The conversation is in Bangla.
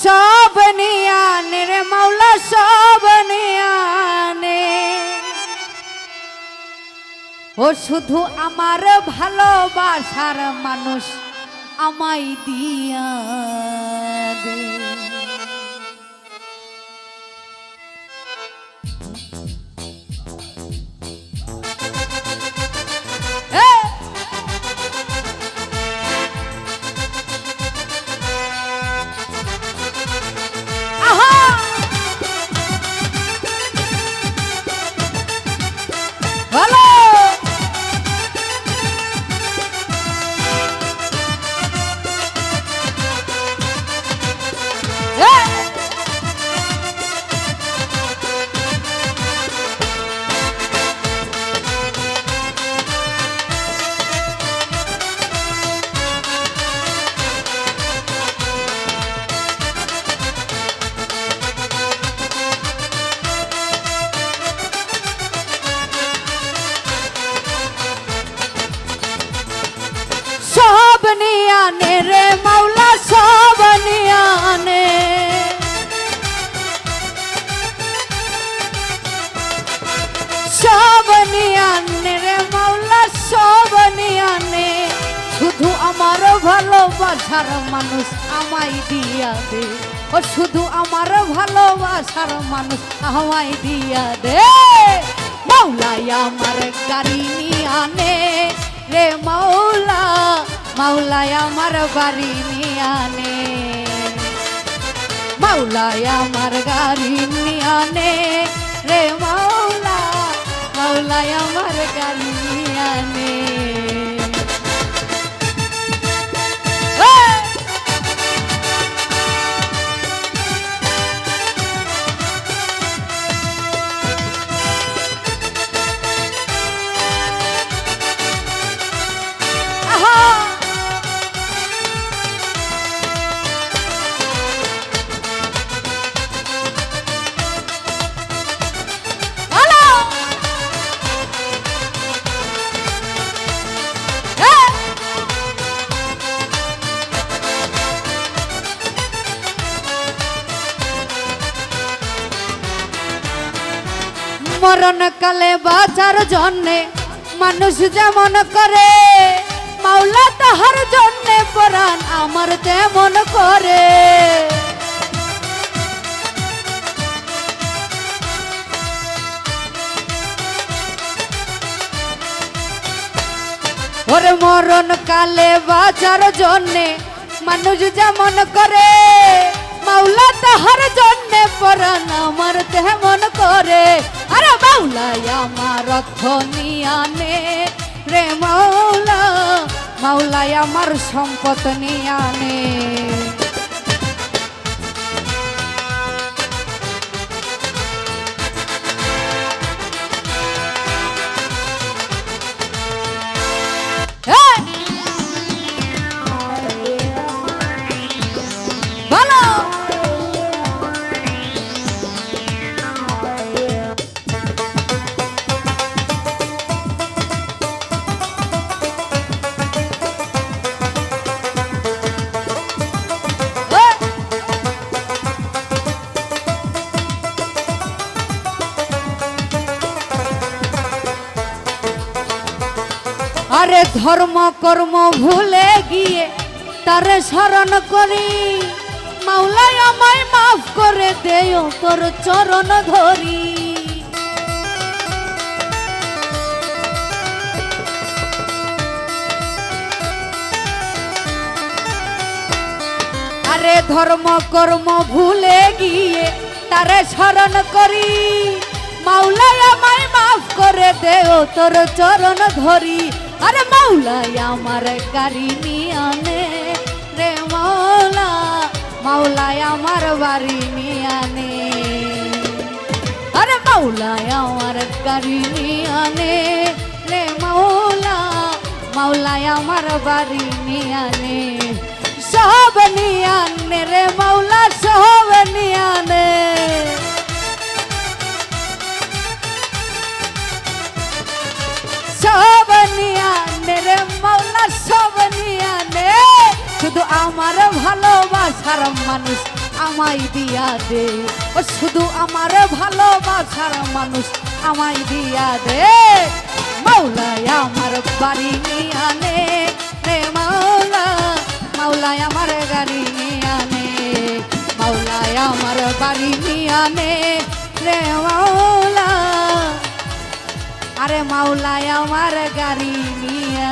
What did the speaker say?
সব নিয়ানে রে মাওলা সব নিয়ানে ও শুধু আমার ভালোবাসার মানুষ আমায় দিয়া দে নিয়ানে রে মাওলা, সব শুধু আমার ভালোবাসার মানুষ আমায় দিয়া দে। ও শুধু আমার ভালোবাসার মানুষ আমায় দিয়া দে। মাওলাই আমার গাড়ি নিয়ে আনে। রে মাওলা মাওলাই আমার বাড়ি নিয়ে আনে মাওলাই আমার গাড়ি নিয়ে আনে রে মাওলা মাওলাই আমার গাড়ি নিয়ে মরণকালে বাঁচার জন্যে মানুষ যেমন করে, মাওলা তাহার জন্যে পরাণ আমার তেমন করে। ওরে মরণ কালে বাঁচার জন্যে মানুষ যেমন করে মাওলা তাহার জন্য পরাণ আমার তেমন করে। আরে মাওলাই আমার নিয়ানে রে মাওলা মাওলাই আমার সম্পদ নিয়ানে আরে ধর্ম কর্ম ভুলে গিয়ে তারে স্মরণ করি। মাওলাই আমায় মাফ করে দেও তোর চরণ ধরি। আরে ধর্ম কর্ম ভুলে গিয়ে তারে স্মরণ করি। মাওলাই আমায় মাফ করে দেও তোর চরণ ধরি। আরে মাওলাই আমার গাড়ি নিয়ে আনে রে মাওলা মাওলাই আমার বাড়ি নিয়ে আনে। আরে মাওলাই আমার গাড়ি নিয়ে আনে রে মাওলা মাওলাই আমার বাড়ি সব নিয়ে রে মাওলা শুধু আমার ভালোবাসার মানুষ আমায় দিয়া দে। ও শুধু আমার ভালোবাসার মানুষ আমায় দিয়া দে। মাওলায় আমার বাড়ি নিয়ে আনে রে মাওলা, মাওলায় আমার গাড়ি নিয়ে আনে। মাওলায় আমার বাড়ি নিয়ে আনে রে মাওলা, আরে মাওলায় আমার গাড়ি নিয়ে